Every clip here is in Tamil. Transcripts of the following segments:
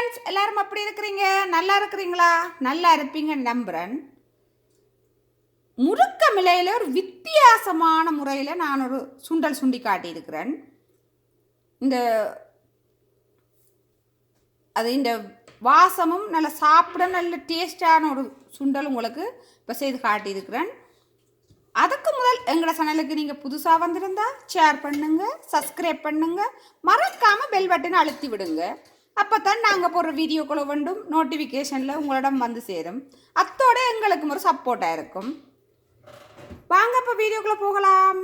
ஃப்ரெண்ட்ஸ் எல்லாரும் எப்படி இருக்கிறீங்க? நல்லா இருக்கிறீங்களா? நல்லா இருப்பீங்கன்னு நம்புகிறேன் முறுக்க மிலையில் ஒரு வித்தியாசமான முறையில் நான் ஒரு சுண்டல் சுண்டி காட்டியிருக்கிறேன். இந்த அது இந்த வாசமும் நல்ல சாப்பிட நல்ல டேஸ்டான ஒரு சுண்டல் உங்களுக்கு இப்போ செய்து காட்டியிருக்கிறேன். அதுக்கு முதல் எங்களோட சேனலுக்கு நீங்கள் புதுசாக வந்திருந்தால் ஷேர் பண்ணுங்கள் சப்ஸ்கிரைப் பண்ணுங்கள் மறக்காமல் பெல் பட்டனை அழுத்தி விடுங்க. அப்போ தான் நாங்கள் போடுற வீடியோக்களை வேண்டும் நோட்டிஃபிகேஷனில் உங்களிடம் வந்து சேரும். அத்தோட எங்களுக்கு ஒரு சப்போர்ட்டாக இருக்கும். வாங்க இப்போ வீடியோக்குள்ளே போகலாம்.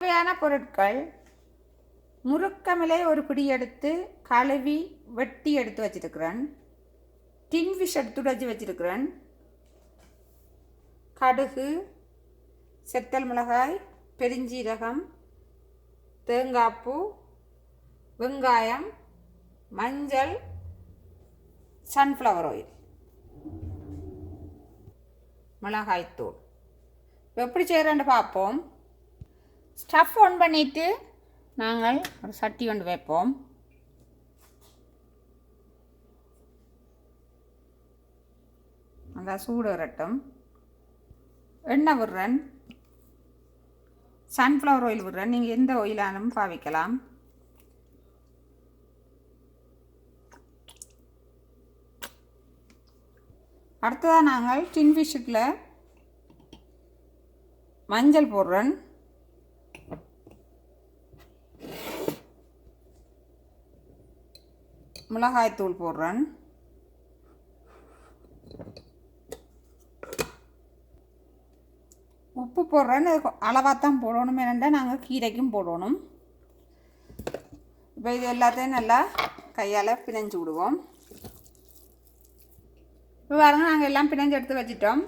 தேவையான பொருட்கள். முறுக்கமிலை ஒரு பிடி எடுத்து கழுவி வெட்டி எடுத்து வச்சிருக்கிறேன். டின் ஃபிஷ் எடுத்து வச்சு வச்சிருக்கிறேன். கடுகு செத்தல் மிளகாய் பெருஞ்சீரகம் தேங்காய்ப்பூ வெங்காயம் மஞ்சள் சன்ஃப்ளவர் ஆயில் மிளகாய்த்தூள் இப்போ எப்படி செய்கிறேன்னு பார்ப்போம். ஸ்டஃப் ஆன் பண்ணிவிட்டு நாங்கள் ஒரு சட்டி ஒன்று வைப்போம். அந்த சூடு வரட்டும். எண்ணெய் விடுறேன். சன்ஃப்ளவர் ஆயில் விடுறேன். நீங்கள் எந்த ஆயிலானும் பாவிக்கலாம். அடுத்ததாக நாங்கள் டின் ஃபிஷ்ஷுக்கில் மஞ்சள் போடுறேன். மிளகாய்த்தூள் போடுறேன். உப்பு போடுறேன்னு அளவாக தான் போடணும். என்னென்னா நாங்கள் கீரைக்கும் போடணும். இப்போ இது எல்லாத்தையும் நல்லா கையால் பிணைஞ்சு விடுவோம். இப்போ நாங்கள் எல்லாம் பிணைஞ்சு எடுத்து வச்சிட்டோம்.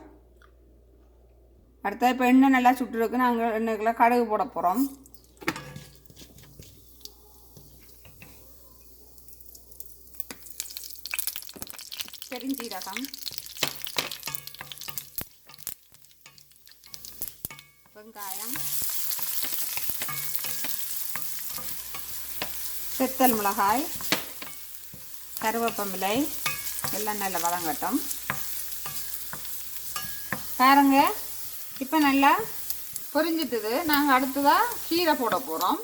அடுத்தது இப்போ எண்ணெய் நல்லா சுட்டுருக்கு நாங்கள் எண்ணெய்க்குள்ளே கடுகு போட போகிறோம் பெருஞ்சீரகம் வெங்காயம். செத்தல் மிளகாய். கருவேப்பமிலை எல்லாம் நல்லா வதங்கட்டும். பாருங்க இப்போ நல்லா பொரிஞ்சிட்டுது. நாங்கள் அடுத்ததாக கீரை போட போகிறோம்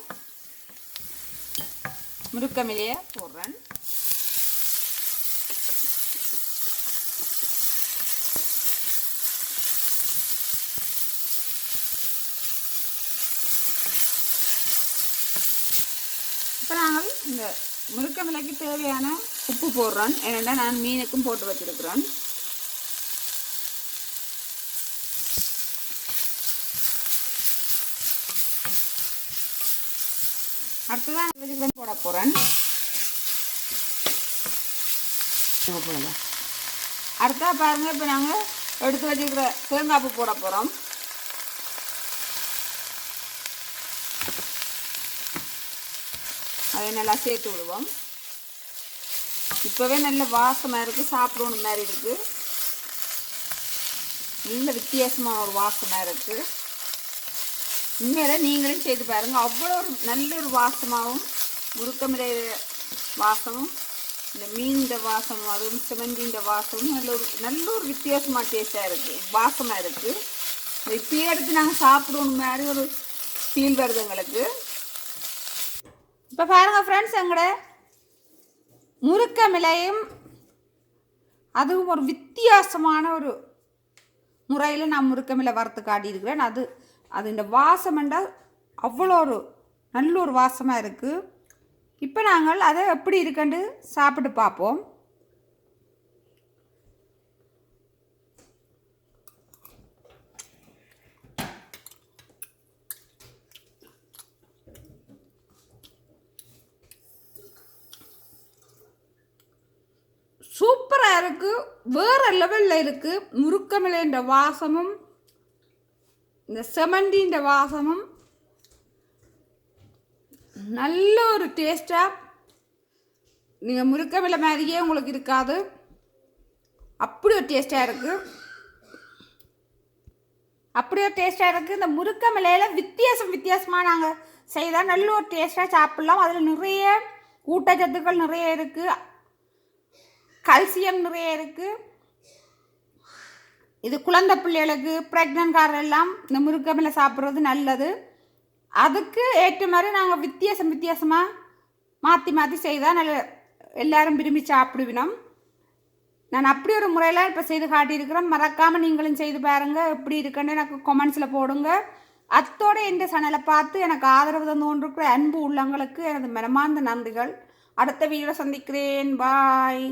முருக்கமிலையை போடுறேன். இப்போ நாங்கள் இந்த முருக்கமிலைக்கு தேவையான உப்பு போடுறோம் ஏன்னா நான் மீனுக்கும் போட்டு வச்சிருக்கிறேன். அடுத்ததான் வெஜிடபிள் போட போகிறேன் அடுத்தா பாருங்கள் இப்போ நாங்கள் எடுத்து வச்சுருக்கிற தேங்காய் போட போகிறோம் அதை நல்லா சேர்த்து விடுவோம். இப்போவே நல்ல வாசமாக இருக்குது சாப்பிடணும் மாதிரி இருக்குது நல்ல வித்தியாசமாக ஒரு வாசமாக இருக்குது உண்மையில நீங்களும் செய்து பாருங்கள் அவ்வளோ ஒரு நல்ல ஒரு வாசமாகவும் முருக்கமிலை வாசமும் இந்த மீன் வாசமும் அதுவும் சிவந்தின்ற வாசமும் நல்ல ஒரு நல்ல ஒரு வித்தியாசமாக டேஸ்ட்டாக இருக்குது வாசமாக இருக்குது இப்பயே எடுத்து நாங்கள் சாப்பிடணும் மாதிரி ஒரு ஃபீல் வருது எங்களுக்கு. இப்போ பாருங்கள் ஃப்ரெண்ட்ஸ் எங்களோட முறுக்க மிலையும் அதுவும் ஒரு வித்தியாசமான ஒரு முறையில் நான் முறுக்கமில்லை வறுத்து காட்டியிருக்கிறேன். அது அது இந்த வாசம் என்றால் அவ்வளோ ஒரு நல்ல ஒரு வாசமாக இருக்குது இப்போ நாங்கள் அதை எப்படி இருக்குன்னு சாப்பிட்டு பார்ப்போம். சூப்பராக இருக்குது வேறு லெவலில் இருக்குது முறுக்கமில்லைன்ற வாசமும் இந்த செமண்டின்ற வாசமும். நல்ல ஒரு டேஸ்ட்டாக நீங்கள் முறுக்கமில்லை மாதிரியே உங்களுக்கு இருக்காது. அப்படி ஒரு டேஸ்ட்டாக இருக்குது அப்படி ஒரு டேஸ்ட்டாக இருக்குது இந்த முறுக்கமில்லையில் வித்தியாசம் வித்தியாசமாக நாங்கள் செய்தால் நல்ல ஒரு டேஸ்ட்டாக சாப்பிட்லாம். அதில் நிறைய ஊட்டச்சத்துக்கள் நிறைய இருக்குது கல்சியம் நிறைய இருக்குது இது குழந்தை பிள்ளைகளுக்கு ப்ரெக்னென்ட்காரர் எல்லாம் இந்த முருங்கமில் சாப்பிட்றது நல்லது. அதுக்கு ஏற்ற மாதிரி நாங்கள் வித்தியாசம் வித்தியாசமாக மாற்றி மாற்றி செய்தால் நல்ல எல்லாரும் விரும்பி சாப்பிடுவினோம். நான் அப்படி ஒரு முறையில் இப்போ செய்து காட்டியிருக்கிறேன். மறக்காமல் நீங்களும் செய்து பாருங்கள் எப்படி இருக்குன்னு எனக்கு கொமெண்ட்ஸில் போடுங்க. அத்தோட இந்த சேனலை பார்த்து எனக்கு ஆதரவு தந்தோன்றிருக்கிற அன்பு உள்ளங்களுக்கு எனது மனமார்ந்த நன்றிகள். அடுத்த வீடியோவில் சந்திக்கிறேன். பாய்